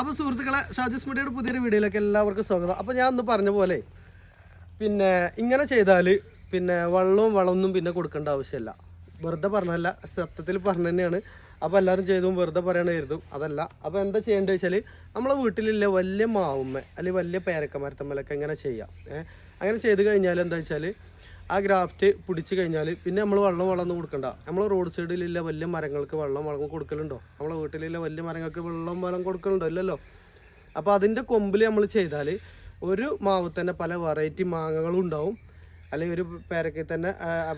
അപ്പോൾ സുഹൃത്തുക്കളെ ഷാജുസ് മീഡിയയുടെ പുതിയൊരു വീഡിയോയിലേക്ക് എല്ലാവർക്കും സ്വാഗതം. അപ്പോൾ ഞാൻ ഒന്ന് പറഞ്ഞ പോലെ പിന്നെ ഇങ്ങനെ ചെയ്താൽ പിന്നെ വെള്ളവും വളമൊന്നും പിന്നെ കൊടുക്കേണ്ട ആവശ്യമില്ല. വെറുതെ പറഞ്ഞല്ല സത്യത്തിൽ പറഞ്ഞു തന്നെയാണ്. അപ്പോൾ എല്ലാവരും ചെയ്തും വെറുതെ പറയണ കരുതും. അതല്ല അപ്പോൾ എന്താ ചെയ്യേണ്ടത് വെച്ചാൽ നമ്മളെ വീട്ടിലില്ല വലിയ മാവുമ്മ അല്ലെങ്കിൽ വലിയ പേരക്കമരത്തമ്മലൊക്കെ ഇങ്ങനെ ചെയ്യാം. അങ്ങനെ ചെയ്ത് കഴിഞ്ഞാൽ എന്താ വെച്ചാൽ ആ ഗ്രാഫ്റ്റ് പിടിച്ചു കഴിഞ്ഞാൽ പിന്നെ നമ്മൾ വെള്ളം വളർന്ന് കൊടുക്കണ്ട. നമ്മൾ റോഡ് സൈഡിലുള്ള വലിയ മരങ്ങൾക്ക് വെള്ളം വളം കൊടുക്കലുണ്ടോ? നമ്മളെ വീട്ടിലുള്ള വലിയ മരങ്ങൾക്ക് വെള്ളം വളം കൊടുക്കലുണ്ടോ? ഇല്ലല്ലോ. അപ്പോൾ അതിന്റെ കൊമ്പിൽ നമ്മൾ ചെയ്താൽ ഒരു മാവ് തന്നെ പല വെറൈറ്റി മാങ്ങകളും ഉണ്ടാവും. അല്ലെങ്കിൽ ഒരു പേരക്കിൽ തന്നെ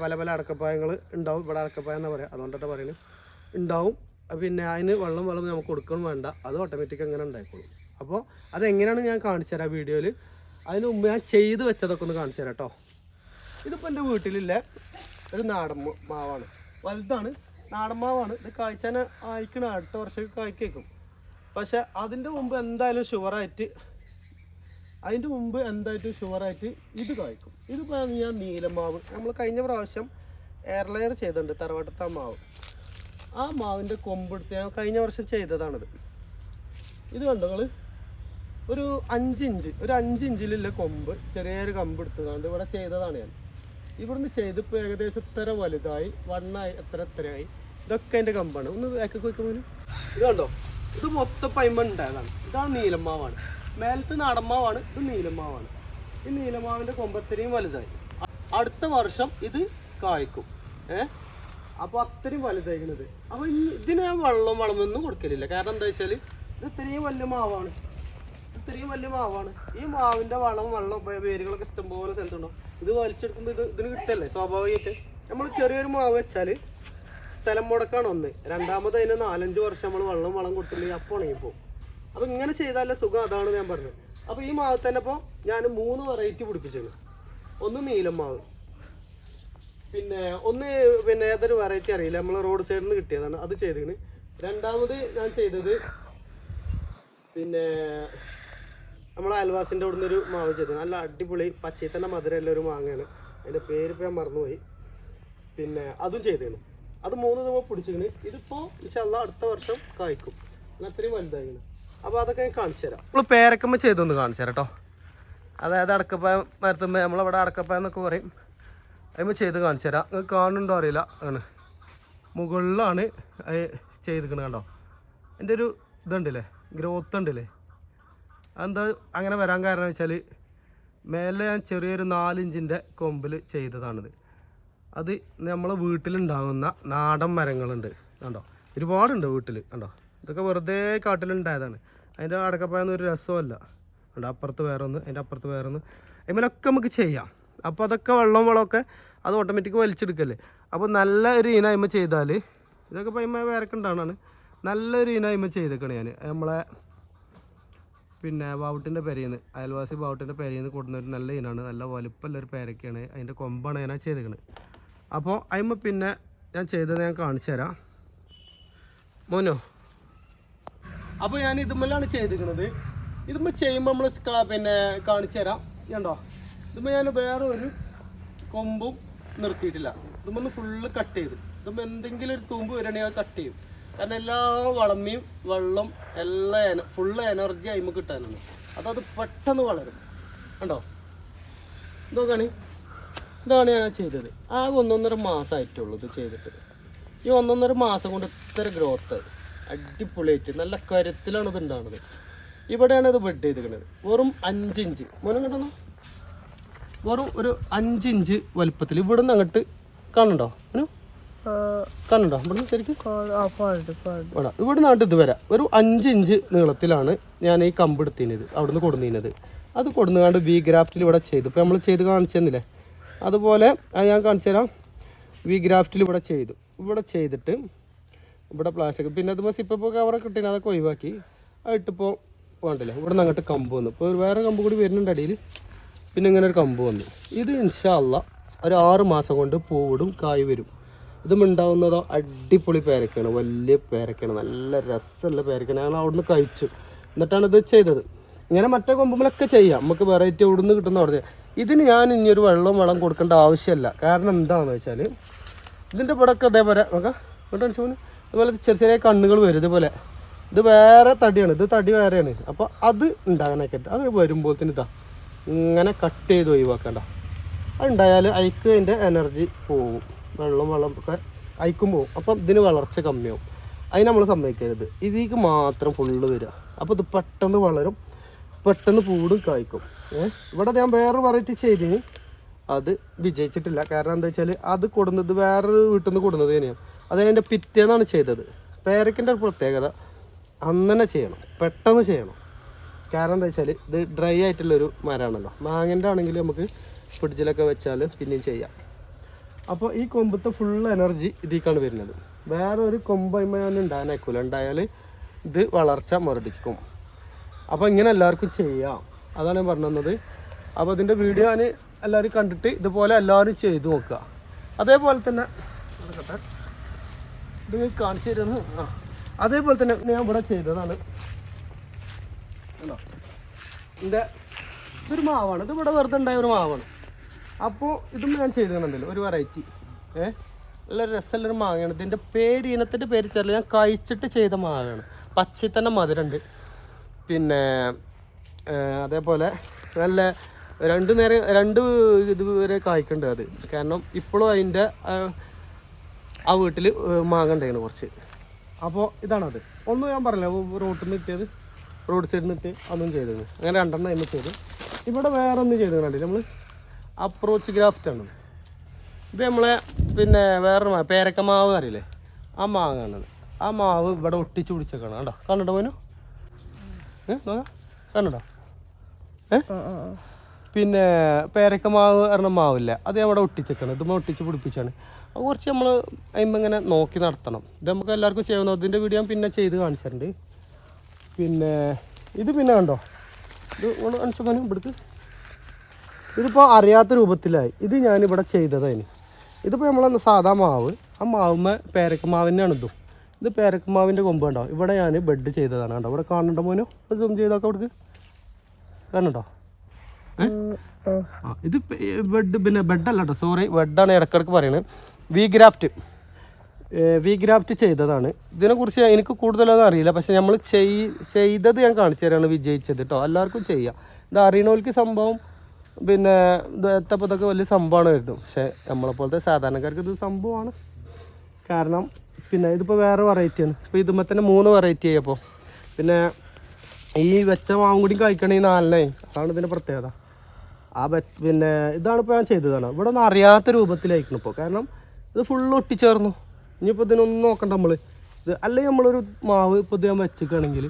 പല പല അടക്കപ്പായങ്ങൾ ഉണ്ടാവും. ഇവിടെ അടക്കപ്പായ എന്നാ പറയുക അതുകൊണ്ടാണ് പറയുന്നത് ഉണ്ടാവും. പിന്നെ അതിന് വെള്ളം വെള്ളം നമുക്ക് കൊടുക്കണം വേണ്ട. അത് ഓട്ടോമാറ്റിക് അങ്ങനെ ഉണ്ടായിക്കോളും. അപ്പോൾ അതെങ്ങനെയാണ് ഞാൻ കാണിച്ചു തരാം വീഡിയോയിൽ അതിന് മുമ്പ് ഞാൻ ചെയ്ത് വെച്ചതൊക്കെ ഒന്ന് കാണിച്ചു തരാം കേട്ടോ ഇതിപ്പോൾ എന്റെ വീട്ടിലില്ല. ഒരു നാടൻ മാവാണ്. വലുതാണ്. നാടൻ മാവാണ്. ഇത് കായ്ച്ചാൻ ആയിക്കണം അടുത്ത വർഷം കായ്ക്കേക്കും. പക്ഷെ അതിന്റെ മുമ്പ് എന്തായാലും ഷുവറായിട്ട് അതിന്റെ മുമ്പ് എന്തായിട്ടും ഷുവറായിട്ട് ഇത് കായ്ക്കും. ഇതിപ്പോൾ ഞാൻ നീലമാവ്. നമ്മൾ കഴിഞ്ഞ പ്രാവശ്യം എയർ ലെയർ ചെയ്തിട്ടുണ്ട്. തറവാട്ടത്തെ മാവ്. ആ മാവിന്റെ കൊമ്പെടുത്ത് ഞാൻ കഴിഞ്ഞ വർഷം ചെയ്തതാണിത്. ഇത് കണ്ടോ ഒരു അഞ്ച് ഇഞ്ച്. ഒരു അഞ്ച് ഇഞ്ചിലുള്ള കൊമ്പ്. ചെറിയൊരു കമ്പ് എടുത്തതാണ്. ഇവിടെ ചെയ്തതാണ് ഞാൻ. ഇവിടുന്ന് ചെയ്തിപ്പോൾ ഏകദേശം ഇത്ര വലുതായി വണ്ണായി എത്ര എത്രയായി. ഇതൊക്കെ എന്റെ കമ്പാണ്. ഒന്ന് വേക്കൊക്കെ വെക്കുമ്പോൾ ഇത് കണ്ടോ? ഇത് മൊത്തം പൈമ്പ ഉണ്ടായതാണ്. ഇതാണ് നീലമാവാണ്. മേലത്ത് നടമ്മാവാണ് ഇത് നീലമാവാണ്. ഈ നീലമാവിന്റെ കൊമ്പത്രയും വലുതായി. അടുത്ത വർഷം ഇത് കായ്ക്കും. ഏ? അപ്പോൾ അത്രയും വലുതായിരുന്നത് അപ്പോൾ ഇതിന് ഞാൻ വെള്ളം വളമൊന്നും കൊടുക്കലില്ല. കാരണം എന്താ വെച്ചാൽ ഇത് ഇത്രയും വലിയ മാവാണ്. ഇത്രയും വലിയ മാവാണ്. ഈ മാവിന്റെ വളം വെള്ളം വേരുകളൊക്കെ ഇഷ്ടംപോലെ സ്ഥലത്തുണ്ടോ? ഇത് വലിച്ചെടുക്കുമ്പോൾ ഇത് ഇതിന് കിട്ടല്ലേ? സ്വാഭാവികമായിട്ട്. നമ്മൾ ചെറിയൊരു മാവ് വെച്ചാൽ സ്ഥലം മുടക്കാണ് ഒന്ന്. രണ്ടാമത് അതിന് നാലഞ്ച് വർഷം നമ്മൾ വെള്ളം വളം കൊടുത്തില്ലെങ്കിൽ അപ്പോൾ പോകും അപ്പോൾ ഇങ്ങനെ ചെയ്താലേ സുഖം അതാണ് ഞാൻ പറഞ്ഞത്. അപ്പോൾ ഈ മാവ് തന്നെ ഇപ്പോൾ ഞാൻ മൂന്ന് വെറൈറ്റി പിടിപ്പിച്ചത് ഒന്ന് നീലം മാവ്. പിന്നെ ഒന്ന് പിന്നെ ഏതൊരു വെറൈറ്റി അറിയില്ല. നമ്മൾ റോഡ് സൈഡിൽ നിന്ന് കിട്ടിയതാണ് അത് ചെയ്തിന്. രണ്ടാമത് ഞാൻ ചെയ്തത് പിന്നെ നമ്മളെ അയൽവാസിന്റെ അവിടെ ഒരു മാവ് ചെയ്തു. നല്ല അടിപൊളി പച്ചയിൽ തന്നെ മധുരമുള്ള ഒരു മാങ്ങയാണ്. അതിന്റെ പേര് ഇപ്പോൾ ഞാൻ മറന്നുപോയി. പിന്നെ അതും ചെയ്തേനു. അത് മൂന്ന് ദിവസം പിടിച്ചിരുന്നു ഇതിപ്പോൾ ഇൻഷല്ല അടുത്ത വർഷം കായ്ക്കും. അത്രയും വലുതായിരുന്നു അപ്പോൾ അതൊക്കെ ഞാൻ കാണിച്ചു തരാം. നമ്മൾ പേരക്കമ്മ ചെയ്തൊന്ന് കാണിച്ചു തരാം കേട്ടോ അതായത് അടക്കപ്പായ മരത്തുമ്പോൾ നമ്മളവിടെ അടക്കപ്പായ എന്നൊക്കെ പറയും. അതിന് ചെയ്ത് കാണിച്ചു തരാം. നിങ്ങൾക്ക് കാണുന്നുണ്ടോ അറിയില്ല. അങ്ങനെ. മുകളിലാണ് അത് ചെയ്തിരിക്കണത് കണ്ടോ? എന്റെ ഒരു ഇതുണ്ടല്ലേ? ഗ്രോത്ത് ഉണ്ടല്ലേ? അതെന്താ അങ്ങനെ വരാൻ കാരണം വെച്ചാൽ മേലെ ഞാൻ ചെറിയൊരു നാലിഞ്ചിന്റെ കൊമ്പിൽ ചെയ്തതാണിത്. അത് നമ്മളെ വീട്ടിലുണ്ടാകുന്ന നാടൻ മരങ്ങളുണ്ട്. കണ്ടോ? ഒരുപാടുണ്ട് വീട്ടിൽ കണ്ടോ? ഇതൊക്കെ വെറുതെ കാട്ടിലുണ്ടായതാണ്. അതിന്റെ അടക്കപ്പായൊന്നും ഒരു രസമല്ല കണ്ടോ? അപ്പുറത്ത് വേറെ ഒന്ന് അതിന്റെ അപ്പുറത്ത് വേറെ ഒന്ന് നമുക്ക് ചെയ്യാം. അപ്പോൾ അതൊക്കെ വെള്ളം വളമൊക്കെ അത് ഓട്ടോമാറ്റിക് വലിച്ചെടുക്കല്ലേ? അപ്പോൾ നല്ല ഒരു ഇനായ്മ ചെയ്താൽ ഇതൊക്കെ പൈമ വേറെ ഉണ്ടാണ് നല്ലൊരു ഇനായ്മ ചെയ്തേക്കണേ ഞാൻ നമ്മളെ പിന്നെ ബാവുട്ടിന്റെ പെരയിന്ന് അയൽവാസി ബാവുട്ടിന്റെ പെരയിന്ന് കൊടുക്കുന്ന ഒരു നല്ല ഇനാണ് നല്ല വലുപ്പമുള്ള ഒരു പേരക്കയാണ്. അതിന്റെ കൊമ്പാണ് ഞാൻ ചെയ്തേക്കുന്നത് അപ്പോൾ അതിമ്മ പിന്നെ ഞാൻ ചെയ്തത് ഞാൻ കാണിച്ചു തരാം. മോനോ? അപ്പോൾ ഞാൻ ഇതുമ്മലാണ് ചെയ്തിരിക്കണത് ഇതുമ്മ ചെയ്യുമ്പോൾ നമ്മൾ പിന്നെ കാണിച്ചു തരാം. കണ്ടോ? ഇതുമ്മ ഞാൻ വേറെ ഒരു കൊമ്പും നിർത്തിയിട്ടില്ല. ഇതുമ്മ ഫുള്ള് കട്ട് ചെയ്ത്. ഇതുമ്മ എന്തെങ്കിലും ഒരു തൂമ്പ് വരികയാണെങ്കിൽ അത് കട്ട് ചെയ്യും. കാരണം എല്ലാ വളമയും വെള്ളം എല്ലാം ഫുള്ള് എനർജി അതിമ്മ കിട്ടാനാണ്. അപ്പോൾ അത് പെട്ടെന്ന് വളരും. കണ്ടോ? നോക്കാണ് ഇതാണ് ഞാൻ ചെയ്തത്. ആകെ ഒന്നൊന്നര മാസമായിട്ടുള്ളൂ ഇത് ചെയ്തിട്ട്. ഈ ഒന്നൊന്നര മാസം കൊണ്ട് ഇത്ര ഗ്രോത്ത് അടിപൊളിയായിട്ട് നല്ല കരുത്തിലാണ് ഇത് ഉണ്ടാകുന്നത് ഇവിടെയാണ് ഇത് ബെഡ് ചെയ്തിരിക്കുന്നത് വെറും അഞ്ചിഞ്ച് മോനം കണ്ടോ വെറും ഒരു അഞ്ചിഞ്ച് വലുപ്പത്തിൽ ഇവിടെ നിന്ന് അങ്ങോട്ട് കാണുന്നുണ്ടോ? മനു കാണുന്നുണ്ടോ ഇവിടെ ശരിക്കും? ഇവിടെ. നാട്ടിൽ നാട്ട് ഇത് വരാം ഒരു അഞ്ച് ഇഞ്ച് നീളത്തിലാണ് ഞാൻ ഈ കമ്പ് എടുത്തിരുന്നത് അവിടുന്ന് കൊടുന്നിരുന്നത്. അത് കൊടുന്നുകാണ്ട് വി ഗ്രാഫ്റ്റിൽ ഇവിടെ ചെയ്തു. ഇപ്പോൾ നമ്മൾ ചെയ്ത് കാണിച്ചു തന്നില്ലേ? അതുപോലെ അത് ഞാൻ കാണിച്ചു തരാം. വി ഗ്രാഫ്റ്റിൽ ഇവിടെ ചെയ്തു. ഇവിടെ ചെയ്തിട്ട് ഇവിടെ പ്ലാസ്റ്റിക് പിന്നെ അതുപോലെ സിപ്പപ്പോൾ കവറൊക്കെ കിട്ടിന് അതൊക്കെ ഒഴിവാക്കി. അത് ഇട്ടിപ്പോൾ വേണ്ടല്ലേ? ഇവിടെ നിന്ന് അങ്ങോട്ട് കമ്പ് വന്നു. ഇപ്പോൾ വേറെ കമ്പ് കൂടി വരുന്നുണ്ട് അടിയിൽ പിന്നെ ഇങ്ങനെ ഒരു കമ്പ് വന്നു. ഇത് ഇൻഷാല്ല ഒരു ആറ് മാസം കൊണ്ട് പൂവിടും കായ് വരും. ഇതും ഉണ്ടാവുന്നതോ അടിപൊളി പേരക്കാണ് വലിയ പേരക്കാണ് നല്ല രസമുള്ള പേരക്കാണ് ഞങ്ങൾ അവിടുന്ന് കഴിച്ചു. എന്നിട്ടാണ് ഇത് ചെയ്തത്. ഇങ്ങനെ മറ്റേ കൊമ്പുമ്പിലൊക്കെ ചെയ്യാം. നമുക്ക് വെറൈറ്റി അവിടുന്ന് കിട്ടുന്ന അവിടെ ഇതിന് ഞാൻ ഇനി ഒരു വെള്ളം വളം കൊടുക്കേണ്ട ആവശ്യമില്ല. കാരണം എന്താണെന്ന് വെച്ചാൽ ഇതിന്റെ ഇവിടെയൊക്കെ അതേപോലെ നോക്കാം. ഇങ്ങോട്ട് കാണിച്ചു ഇതുപോലെ ചെറിയ ചെറിയ കണ്ണുകൾ വരും ഇതുപോലെ. ഇത് വേറെ തടിയാണ്. ഇത് തടി വേറെയാണ്. അപ്പോൾ അത് ഉണ്ടാകാനൊക്കെ അത് വരുമ്പോഴത്തേന് ഇതാ ഇങ്ങനെ കട്ട് ചെയ്ത് ഒഴിവാക്കണ്ട. അത് ഉണ്ടായാൽ അതിക്ക് എനർജി പോവും. വെള്ളം വെള്ളം ഒക്കെ അയക്കും പോവും അപ്പം ഇതിന് വളർച്ച കമ്മിയാവും. അതിന് നമ്മൾ സമ്മതിക്കരുത്. ഇതിലേക്ക് മാത്രം ഫുള്ള് വരിക. അപ്പോൾ ഇത് പെട്ടെന്ന് വളരും പെട്ടെന്ന് പൂടും കായ്ക്കും. ഏഹ് ഇവിടെ ഞാൻ വേറെ വെറൈറ്റി ചെയ്തിന്. അത് വിജയിച്ചിട്ടില്ല. കാരണം എന്താ വെച്ചാൽ അത് കൊടുന്നത് വേറൊരു വീട്ടിൽ നിന്ന് കൊടുന്നത് തന്നെയാണ്. അത് അതിന്റെ പിറ്റേന്നാണ് ചെയ്തത്. പേരക്കിന്റെ പ്രത്യേകത അന്നനെ ചെയ്യണം. പെട്ടെന്ന് ചെയ്യണം. കാരണം എന്താ വെച്ചാൽ ഇത് ഡ്രൈ ആയിട്ടുള്ളൊരു മരമാണല്ലോ മാങ്ങന്റെ ആണെങ്കിൽ നമുക്ക് ഫ്രിഡ്ജിലൊക്കെ വെച്ചാൽ പിന്നെയും ചെയ്യാം. അപ്പോൾ ഈ കൊമ്പത്തെ ഫുൾ എനർജി ഇതിലേക്കാണ് വരുന്നത്. വേറെ ഒരു കൊമ്പയ്മ ഞാൻ ഉണ്ടാകാനേക്കൂല ഉണ്ടായാൽ ഇത് വളർച്ച മുരടിക്കും. അപ്പോൾ ഇങ്ങനെ എല്ലാവർക്കും ചെയ്യാം. അതാണ് ഞാൻ പറഞ്ഞു തന്നത്. അപ്പോൾ അതിന്റെ വീഡിയോ ഞാൻ എല്ലാവരും കണ്ടിട്ട് ഇതുപോലെ എല്ലാവരും ചെയ്തു നോക്കുക. അതേപോലെ തന്നെ. ഇത് കാണിച്ചു തരുന്നു അതേപോലെ തന്നെ ഞാൻ ഇവിടെ ചെയ്തതാണ്. ഇതൊരു മാവാണ്. ഇത് ഇവിടെ വെറുതെ ഉണ്ടായ ഒരു മാവാണ്. അപ്പോൾ ഇതും ഞാൻ ചെയ്തിരുന്നുണ്ടല്ലോ ഒരു വെറൈറ്റി ഏ? നല്ല രസമുള്ളൊരു മാങ്ങയാണ്. ഇതിന്റെ പേര് ഇനത്തിന്റെ പേര് ചെറിയ ഞാൻ കഴിച്ചിട്ട് ചെയ്ത മാങ്ങയാണ്. പച്ചയിൽ തന്നെ മധുരമുണ്ട്. പിന്നെ അതേപോലെ നല്ല രണ്ട് നേരം രണ്ട് ഇതുവരെ കായ്ക്കുന്നുണ്ട് അത്. കാരണം ഇപ്പോഴും അതിന്റെ ആ, വീട്ടിൽ മാങ്ങ ഉണ്ടായിരുന്നു കുറച്ച്. അപ്പോൾ ഇതാണത് ഒന്നും ഞാൻ പറഞ്ഞില്ല റോട്ടിൽ നിന്ന് കിട്ടിയത് റോഡ് സൈഡിൽ നിന്ന് കിട്ടി അതൊന്നും ചെയ്തത്. അങ്ങനെ രണ്ടെണ്ണം അതിന് ചെയ്തു ഇവിടെ വേറെ ഒന്നും ചെയ്ത് കണ്ടില്ല നമ്മൾ അപ്രോച്ച് ഗ്രാഫ്റ്റ് ആണ്. ഇത് നമ്മളെ പിന്നെ വേറൊരു മാവ് പേരക്കമാവ് അറിയില്ലേ? ആ മാങ്ങാണത് ആ മാവ് ഇവിടെ ഒട്ടിച്ച് പിടിച്ചേക്കാണ്. കണ്ടോ? കണ്ടോ മോനു? ഏ കണ്ടോ ഏ? പിന്നെ പേരക്ക മാവ് പറഞ്ഞ മാവില്ല. അത് അവിടെ ഒട്ടിച്ചേക്കാണ്. ഇത് ഒട്ടിച്ച് പിടിപ്പിച്ചാണ്. അത് കുറച്ച് നമ്മൾ അതിമ്പോൾ ഇങ്ങനെ നോക്കി നടത്തണം. ഇത് നമുക്ക് എല്ലാവർക്കും ചെയ്യുന്നു അതിന്റെ വീഡിയോ ഞാൻ പിന്നെ ചെയ്ത് കാണിച്ചിട്ടുണ്ട് പിന്നെ ഇത് പിന്നെ കണ്ടോ? ഇത് കാണിച്ചു പോനും ഇവിടുത്തെ ഇതിപ്പോൾ അറിയാത്ത രൂപത്തിലായി. ഇത് ഞാനിവിടെ ചെയ്തതായിരുന്നു ഇതിപ്പോൾ നമ്മളെ സാധാ മാവ്. ആ മാവുമ്മ പേരക്കമാവിനാണ് ഇതും. ഇത് പേരക്കമാവിന്റെ കൊമ്പ് കണ്ടോ? ഇവിടെ ഞാൻ ബെഡ് ചെയ്തതാണ് കണ്ടോ? ഇവിടെ കാണണ്ട മോനോ? സൂം ചെയ്തൊക്കെ അവിടേക്ക്. കാണണ്ടോ ഇത് ബെഡ് പിന്നെ ബെഡല്ല കേട്ടോ സോറി ബെഡാണ് ഇടക്കിടക്ക് പറയുന്നത് വി ഗ്രാഫ്റ്റ് വി ഗ്രാഫ്റ്റ് ചെയ്തതാണ് ഇതിനെക്കുറിച്ച് എനിക്ക് കൂടുതലൊന്നും അറിയില്ല. പക്ഷെ നമ്മൾ ചെയ് ചെയ്തത് ഞാൻ കാണിച്ചു തരാണ് വിജയിച്ചത് കേട്ടോ എല്ലാവർക്കും ചെയ്യാം. ഇത് അറിയണവർക്ക് സംഭവം പിന്നെ എത്തപ്പോഴത്തൊക്കെ വലിയ സംഭവമാണ് വരുന്നത് പക്ഷേ നമ്മളെപ്പോലത്തെ സാധാരണക്കാർക്ക് ഇത് സംഭവമാണ്. കാരണം പിന്നെ ഇതിപ്പോൾ വേറെ വെറൈറ്റിയാണ് ഇപ്പോൾ ഇതുമ്പോൾ തന്നെ മൂന്ന് വെറൈറ്റി ആയപ്പോൾ പിന്നെ ഈ വെച്ച മാവും കൂടി കഴിക്കണമെങ്കിൽ നാലിനായി അതാണ് ഇതിന്റെ പ്രത്യേകത. ആ വെ പിന്നെ ഇതാണ് ഇപ്പോൾ ഞാൻ ചെയ്തതാണ്. ഇവിടെ ഒന്നും അറിയാത്ത രൂപത്തിലായിരിക്കണം ഇപ്പോൾ കാരണം ഇത് ഫുള്ള് ഒട്ടിച്ചേർന്നു. ഇനിയിപ്പോൾ ഇതിനൊന്നും നോക്കണ്ട നമ്മൾ ഇത് അല്ലെങ്കിൽ നമ്മളൊരു മാവ് ഇപ്പോൾ ഇത് ഞാൻ വെച്ചിക്കുകയാണെങ്കിൽ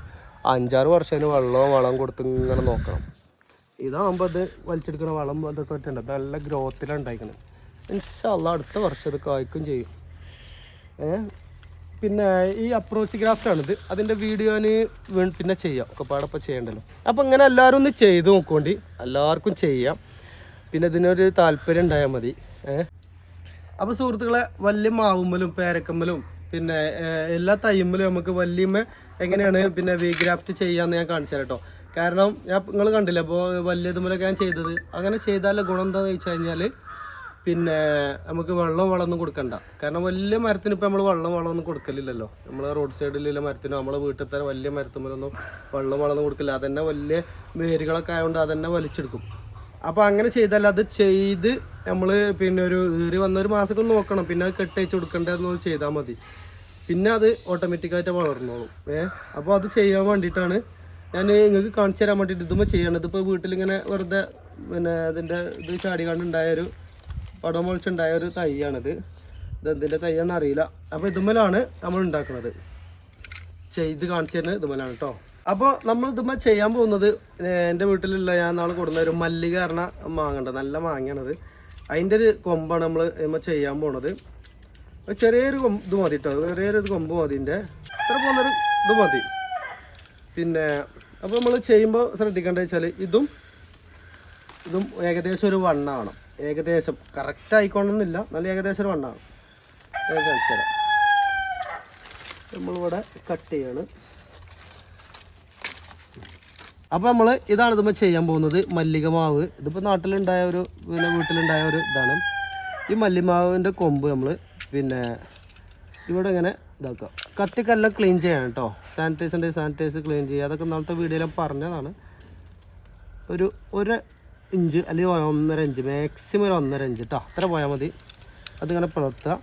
അഞ്ചാറ് വർഷം അതിന് വെള്ളവും വളം കൊടുത്ത് ഇങ്ങനെ നോക്കണം. ഇതാകുമ്പോൾ അത് വലിച്ചെടുക്കുന്ന വളം അതൊക്കെ വെച്ചിട്ടുണ്ട് നല്ല ഗ്രോത്തിലാണ് ഉണ്ടായിരിക്കുന്നത് ഇൻഷല്ല അടുത്ത വർഷം ഇത് കായ്ക്കും ചെയ്യും. ഏ? പിന്നെ ഈ അപ്രോച്ച് ഗ്രാഫ്റ്റ് ആണിത് അതിന്റെ വീഡിയോ ഞാൻ പിന്നെ ചെയ്യാം. ഒക്കെ പാടപ്പം ചെയ്യണ്ടല്ലോ. അപ്പോൾ ഇങ്ങനെ എല്ലാവരും ഒന്ന് ചെയ്ത് നോക്കുകൊണ്ട് എല്ലാവർക്കും ചെയ്യാം. പിന്നെ ഇതിനൊരു താല്പര്യം ഉണ്ടായാൽ മതി. അപ്പോൾ സുഹൃത്തുക്കളെ വലിയ മാവുമ്മലും പേരക്കമ്മലും പിന്നെ എല്ലാ തയ്യുമ്പലും നമുക്ക് വല്യമ്മ എങ്ങനെയാണ് പിന്നെ വി ഗ്രാഫ്റ്റ് ചെയ്യാമെന്ന് ഞാൻ കാണിച്ചാലോ കാരണം ഞാൻ നിങ്ങൾ കണ്ടില്ല അപ്പോൾ വലിയതുമ്മലൊക്കെ ഞാൻ ചെയ്തത്. അങ്ങനെ ചെയ്താലുള്ള ഗുണം എന്താണെന്ന് വെച്ച് കഴിഞ്ഞാൽ പിന്നെ നമുക്ക് വെള്ളം വളമൊന്നും കൊടുക്കണ്ട. കാരണം വലിയ മരത്തിന് ഇപ്പം നമ്മൾ വെള്ളം വളമൊന്നും കൊടുക്കലില്ലല്ലോ. നമ്മൾ റോഡ് സൈഡിലുള്ള മരത്തിനോ നമ്മളെ വീട്ടിലത്തെ വലിയ മരത്തുമ്പോഴൊന്നും വെള്ളം വളമൊന്നും കൊടുക്കില്ല. അതന്നെ വലിയ വേരുകളൊക്കെ ആയതുകൊണ്ട് അതന്നെ വലിച്ചെടുക്കും. അപ്പോൾ അങ്ങനെ ചെയ്താൽ അത് ചെയ്ത് നമ്മൾ പിന്നെ ഒരു ഏറി വന്ന ഒരു മാസമൊക്കെ നോക്കണം. പിന്നെ അത് കെട്ടയച്ച് കൊടുക്കേണ്ടതെന്ന് ചെയ്താൽ മതി. പിന്നെ അത് ഓട്ടോമാറ്റിക്കായിട്ട് വളർന്നോളും. ഏഹ് അപ്പോൾ അത് ചെയ്യാൻ വേണ്ടിയിട്ടാണ് ഞാൻ നിങ്ങൾക്ക് കാണിച്ചു തരാൻ വേണ്ടിയിട്ട് ഇതുമ്പോൾ ചെയ്യണം. ഇതിപ്പോൾ വീട്ടിലിങ്ങനെ വെറുതെ പിന്നെ അതിന്റെ ഇത് ചാടി കണ്ടുണ്ടായൊരു പടം മുളിച്ചുണ്ടായ ഒരു തൈയാണിത്. ഇത് എന്തിന്റെ തൈയാണെന്ന് അറിയില്ല. അപ്പോൾ ഇതുമ്മലാണ് നമ്മൾ ഉണ്ടാക്കുന്നത്. ചെയ്ത് കാണിച്ചു തരുന്നത് ഇതുമലാണ് കേട്ടോ അപ്പോൾ നമ്മൾ ഇതുമ്മ ചെയ്യാൻ പോകുന്നത് എന്റെ വീട്ടിലുള്ള ഞാൻ നാളെ കൊടുന്ന ഒരു മല്ലിക പറഞ്ഞ മാങ്ങണ്ട്. നല്ല മാങ്ങയാണത്. അതിന്റെ ഒരു കൊമ്പാണ് നമ്മൾ ഇതുമ്മ ചെയ്യാൻ പോണത്. ചെറിയൊരു കൊമ്പ് ഇത് മതി കേട്ടോ ചെറിയൊരു കൊമ്പ് മതി ഇതിന്റെ ഇത്ര പോകുന്നൊരു ഇത് മതി. പിന്നെ അപ്പോൾ നമ്മൾ ചെയ്യുമ്പോൾ ശ്രദ്ധിക്കേണ്ടത് വെച്ചാൽ ഇതും ഇതും ഏകദേശം ഒരു വണ്ണാണ് ഏകദേശം കറക്റ്റ് ആയിക്കോണമെന്നില്ല നല്ല ഏകദേശം ഒരു വണ്ണാണ് ഏകദേശം നമ്മളിവിടെ കട്ട് ചെയ്യാണ്. അപ്പോൾ നമ്മൾ ഇതാണ് ഇതുമ്പോൾ ചെയ്യാൻ പോകുന്നത് മല്ലിക മാവ്. ഇതിപ്പോൾ നാട്ടിലുണ്ടായ ഒരു പിന്നെ വീട്ടിലുണ്ടായ ഒരു ഇതാണ്. ഈ മല്ലിമാവിന്റെ കൊമ്പ് നമ്മൾ പിന്നെ ഇവിടെ ഇങ്ങനെ ഇതാക്കുക കത്തിക്കെല്ലാം ക്ലീൻ ചെയ്യണം കേട്ടോ സാനിറ്റൈസിന്റെ സാനിറ്റൈസർ ക്ലീൻ ചെയ്യുക. അതൊക്കെ നാളത്തെ വീഡിയോയിൽ പറഞ്ഞതാണ്. ഒരു ഒരു ഇഞ്ച് അല്ലെങ്കിൽ ഒന്നര ഇഞ്ച് മാക്സിമം ഒരു ഒന്നര ഇഞ്ച് കേട്ടോ അത്ര പോയാൽ മതി. അതിങ്ങനെ പുലർത്തുക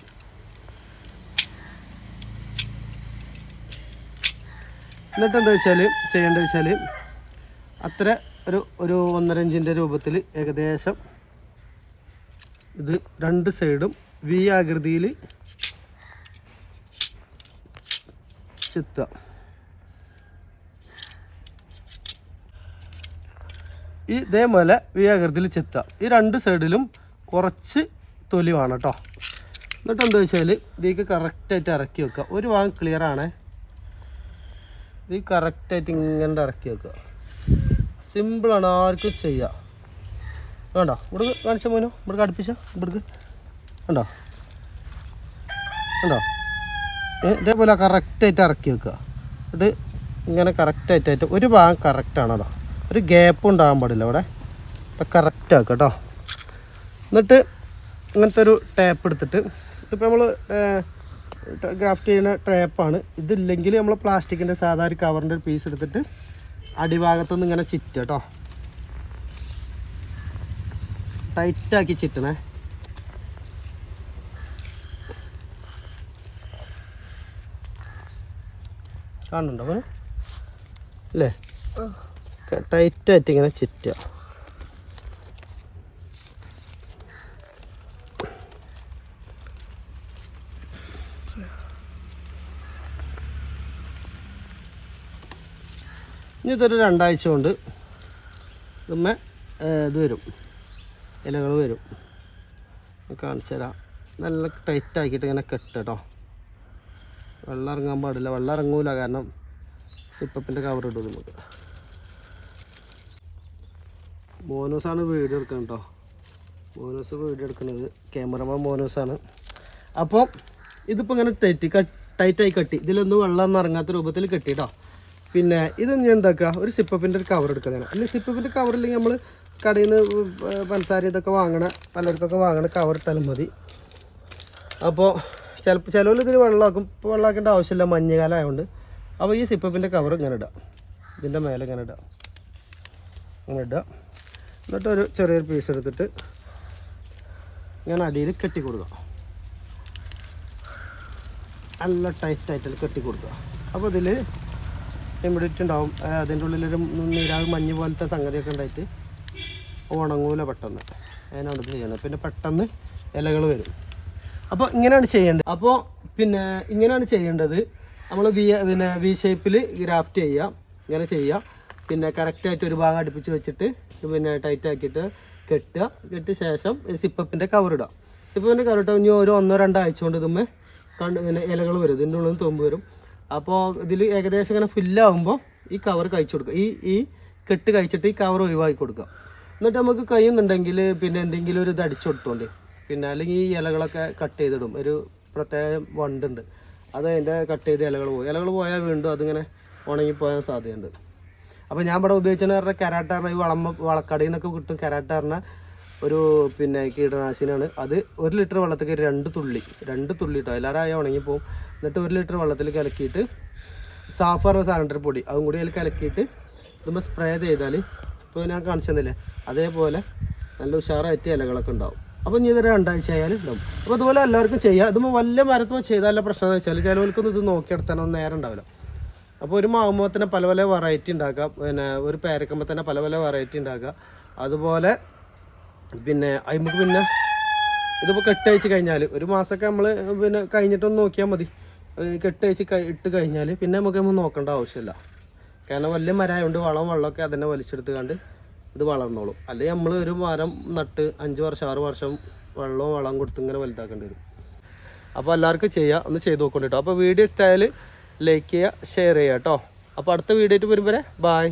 എന്നിട്ട് എന്താ വെച്ചാൽ ചെയ്യേണ്ടത് വെച്ചാൽ അത്ര ഒരു ഒരു ഒന്നര ഇഞ്ചിന്റെ രൂപത്തിൽ ഏകദേശം ഇത് രണ്ട് സൈഡും വി ആകൃതിയിൽ ചെത്തുക ഈ ഇതേപോലെ വി ആകൃതിയിൽ ചെത്തുക ഈ രണ്ട് സൈഡിലും കുറച്ച് തൊലി വേണം കേട്ടോ എന്നിട്ട് എന്താ വെച്ചാൽ ഇതിലേക്ക് കറക്റ്റായിട്ട് ഇറക്കി വെക്കുക. ഒരു ഭാഗം ക്ലിയർ ആണേ. ഇത് കറക്റ്റായിട്ട് ഇങ്ങനെ ഇറക്കി വെക്കുക. സിമ്പിളാണ് ആർക്കും ചെയ്യുക വേണ്ട. ഇവിടേക്ക് കാണിച്ച മോനോ? ഇവിടേക്ക് അടുപ്പിച്ചോ? ഇവിടേക്ക്. ഉണ്ടോ ഉണ്ടോ ഇതേപോലെ കറക്റ്റായിട്ട് ഇറക്കി വെക്കുക. ഇത് ഇങ്ങനെ കറക്റ്റായിട്ടായിട്ട് ഒരു ഭാഗം കറക്റ്റാണ് അതാ ഒരു ഗ്യാപ്പ് ഉണ്ടാകാൻ പാടില്ല ഇവിടെ കറക്റ്റ് ആക്കുക കേട്ടോ. എന്നിട്ട് ഇങ്ങനത്തെ ഒരു ടാപ്പ് എടുത്തിട്ട് ഇതിപ്പോൾ നമ്മൾ ഗ്രാഫ്റ്റ് ചെയ്യുന്ന ടാപ്പാണ് ഇതില്ലെങ്കിൽ നമ്മൾ പ്ലാസ്റ്റിക്കിന്റെ സാധാരണ കവറിന്റെ ഒരു പീസ് എടുത്തിട്ട് അടിഭാഗത്തുനിന്ന് ഇങ്ങനെ ചിറ്റ് കേട്ടോ. ടൈറ്റാക്കി ചിറ്റണേ. കാണുന്നുണ്ടോ? അല്ലേ? ടൈറ്റായിട്ട് ഇങ്ങനെ ചുറ്റുക. ഇനി ഇതൊരു രണ്ടാഴ്ച കൊണ്ട് ഇതുമ്മേ ഇത് വരും. ഇലകൾ വരും. കാണിച്ചു തരാം നല്ല ടൈറ്റ് ആക്കിയിട്ട് ഇങ്ങനെ കേട്ടോ വെള്ളം ഇറങ്ങാൻ പാടില്ല. വെള്ളം ഇറങ്ങൂല കാരണം സിപ്പപ്പിന്റെ കവർ ഇടും നമുക്ക്. മോനോസാണ് വീഡിയോ എടുക്കുന്നത് കേട്ടോ. മോനോസ് വീഡിയോ എടുക്കുന്നത് ക്യാമറമാൻ മോനോസാണ്. അപ്പോൾ ഇതിപ്പോൾ ഇങ്ങനെ ടൈറ്റ് ടൈറ്റായി കെട്ടി. ഇതിലൊന്നും വെള്ളം ഇറങ്ങാത്ത രൂപത്തിൽ കെട്ടി കേട്ടോ പിന്നെ ഇത് ഞാൻ എന്താക്കുക ഒരു സിപ്പപ്പിന്റെ ഒരു കവർ എടുക്കുന്നതാണ്. അല്ലെങ്കിൽ സിപ്പപ്പിന്റെ കവറില്ലെങ്കിൽ നമ്മൾ കടയിൽ നിന്ന് പഞ്ചസാര ഇതൊക്കെ വാങ്ങണ പലർക്കൊക്കെ വാങ്ങണ കവർ ഇട്ടാലും മതി. അപ്പോൾ ചിലപ്പോൾ ചിലവിൽ ഇതിന് വെള്ളമാക്കും. ഇപ്പോൾ വെള്ളമാക്കേണ്ട ആവശ്യമില്ല. മഞ്ഞുകാലം ആയതുകൊണ്ട് അപ്പോൾ ഈ സിപ്പപ്പിന്റെ കവർ ഇങ്ങനെ ഇടാം. ഇതിന്റെ മേലെ ഇങ്ങനെ ഇടാം. ഇങ്ങനെ ഇടാം. എന്നിട്ട് ഒരു ചെറിയൊരു പീസ് എടുത്തിട്ട് ഞാൻ അടിയിൽ കെട്ടി കൊടുക്കാം നല്ല ടൈറ്റായിട്ട് കെട്ടി കൊടുക്കുക. അപ്പോൾ ഇതിൽ ഹ്യൂമിഡിറ്റി ഉണ്ടാവും. അതിന്റെ ഉള്ളിലൊരു നീരാവ് മഞ്ഞ് പോലത്തെ സംഗതിയൊക്കെ ഉണ്ടായിട്ട് ഉണങ്ങൂല പെട്ടെന്ന്. അതിനാണ് ഇത് ചെയ്യണത്. പിന്നെ പെട്ടെന്ന് ഇലകൾ വരും. അപ്പോൾ ഇങ്ങനെയാണ് ചെയ്യേണ്ടത്. അപ്പോൾ പിന്നെ ഇങ്ങനെയാണ് ചെയ്യേണ്ടത്. നമ്മൾ വി പിന്നെ വി ഷേപ്പിൽ ഗ്രാഫ്റ്റ് ചെയ്യാം. ഇങ്ങനെ ചെയ്യാം. പിന്നെ കറക്റ്റായിട്ട് ഒരു ഭാഗം അടുപ്പിച്ച് വെച്ചിട്ട് പിന്നെ ടൈറ്റ് ആക്കിയിട്ട് കെട്ടുക. കെട്ടിയ ശേഷം സിപ്പപ്പിന്റെ കവർ ഇടുക സിപ്പപ്പിന്റെ കവർ ഇട്ടാൽ ഇനി ഒരു ഒന്നോ രണ്ടോ ആഴ്ച കൊണ്ട് ഇതുമ്മേ കണ്ട് പിന്നെ ഇലകൾ വരും. ഇതിന്റെ ഉള്ളിൽ നിന്ന് തുമ്പ് വരും. അപ്പോൾ ഇതിൽ ഏകദേശം ഇങ്ങനെ ഫില്ലാവുമ്പോൾ ഈ കവർ കഴിച്ചു കൊടുക്കുക. ഈ ഈ കെട്ട് കഴിച്ചിട്ട് ഈ കവർ ഒഴിവാക്കി കൊടുക്കുക. എന്നിട്ട് നമുക്ക് കഴിയുന്നുണ്ടെങ്കിൽ പിന്നെ എന്തെങ്കിലും ഒരു ഇത് അടിച്ചു കൊടുത്തോണ്ട്. പിന്നെ അല്ലെങ്കിൽ ഈ ഇലകളൊക്കെ കട്ട് ചെയ്തിടും. ഒരു പ്രത്യേക വണ്ടുണ്ട്. അത് അതിന്റെ കട്ട് ചെയ്ത് ഇലകൾ പോകും. ഇലകൾ പോയാൽ വീണ്ടും അതിങ്ങനെ ഉണങ്ങിപ്പോകാൻ സാധ്യതയുണ്ട്. അപ്പോൾ ഞാൻ ഇവിടെ ഉപയോഗിച്ചെന്ന് പറഞ്ഞാൽ കരാട്ടാറിന് ഈ വളം വളക്കടയിൽ നിന്നൊക്കെ കിട്ടും. കരാട്ടാറിന് ഒരു പിന്നെ കീടനാശിനിയാണ്. അത് ഒരു ലിറ്റർ വെള്ളത്തിൽ രണ്ട് തുള്ളി രണ്ട് തുള്ളി കേട്ടോ എല്ലാവരും ഉണങ്ങിപ്പോവും. എന്നിട്ട് ഒരു ലിറ്റർ വെള്ളത്തിൽ കലക്കിയിട്ട് സാഫർ സാനിറ്ററി പൊടി. അതും കൂടി അതിൽ കലക്കിയിട്ട് ഇതുമ്പോൾ സ്പ്രേ ചെയ്താൽ ഇപ്പോൾ ഞാൻ കാണിച്ചു തന്നില്ലേ? അതേപോലെ നല്ല ഉഷാറായിട്ട് ഇലകളൊക്കെ ഉണ്ടാവും. അപ്പോൾ ഇനി ഇതൊരു രണ്ടാഴ്ച ആയാലും ഉണ്ടാവും അപ്പോൾ അതുപോലെ എല്ലാവർക്കും ചെയ്യാം. ഇതുമ്പോൾ വലിയ മരത്തുമ്പോൾ ചെയ്താലുള്ള പ്രശ്നം എന്ന് വെച്ചാൽ ചിലവർക്കൊന്നും ഇത് നോക്കിയെടുത്താനൊന്നും നേരം ഉണ്ടാവില്ല. അപ്പോൾ ഒരു മാവുമ്പോൾ തന്നെ പല പല വെറൈറ്റി ഉണ്ടാക്കാം. പിന്നെ ഒരു പേരക്കുമ്പോൾ തന്നെ പല പല വെറൈറ്റി ഉണ്ടാക്കുക അതുപോലെ പിന്നെ അതിമുക്ക് പിന്നെ ഇതിപ്പോൾ കെട്ടയച്ച് കഴിഞ്ഞാൽ ഒരു മാസമൊക്കെ നമ്മൾ പിന്നെ കഴിഞ്ഞിട്ടൊന്ന് നോക്കിയാൽ മതി. കെട്ടഴിച്ച് ഇട്ട് കഴിഞ്ഞാൽ പിന്നെ നമുക്ക് നമ്മൾ നോക്കേണ്ട ആവശ്യമില്ല. കാരണം വലിയ മരമായതുകൊണ്ട് വളം വെള്ളമൊക്കെ അതിനെ വലിച്ചെടുത്ത് കണ്ട് ഇത് വളർന്നോളും. അല്ലെങ്കിൽ നമ്മൾ ഒരു മരം നട്ട് അഞ്ച് വർഷം ആറ് വർഷം വെള്ളവും വളം കൊടുത്ത് ഇങ്ങനെ വലുതാക്കേണ്ടി വരും. അപ്പോൾ എല്ലാവർക്കും ചെയ്യാം ഒന്ന് ചെയ്ത് നോക്കൊണ്ടിട്ടോ. അപ്പോൾ വീഡിയോ ഇഷ്ടമായാൽ ലൈക്ക് ചെയ്യുക ഷെയർ ചെയ്യുക കേട്ടോ അപ്പോൾ അടുത്ത വീഡിയോ ആയിട്ട് വരുമ്പോൾ ബായ്